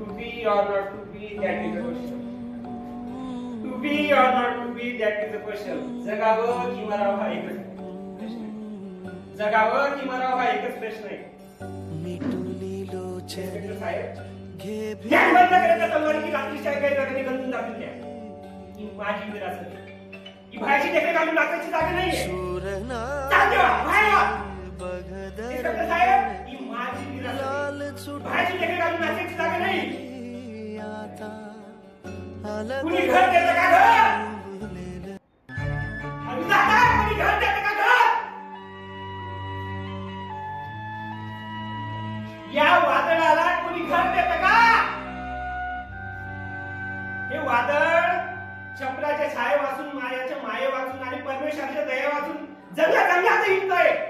To be or not to be, that is the question. To be or not to be, that is the question. जगावं की मरावं हा एकच प्रश्न आहे. जगावं की मरावं हा एकच प्रश्न आहे इन्स्पेक्टर साहेब, ध्यान बंद करायचं तलवारी की रात्रीच्या काही जगाने गंजून जातील त्या. ही माझी विरासत आहे. ही बाहेरची देखरेख घालून टाकायची जागा नाहीये. चाल देवा, कुणी घर देतं का घर? अरे दादा, कुणी घर देतं का घर? या वादळाला कुणी घर देतं का? हे वादळ चपराच्या छाये वाचून मायाच्या माये वाचून आणि परमेश्वराच्या दया वाचून जंगला जंगलात हिंडतोय.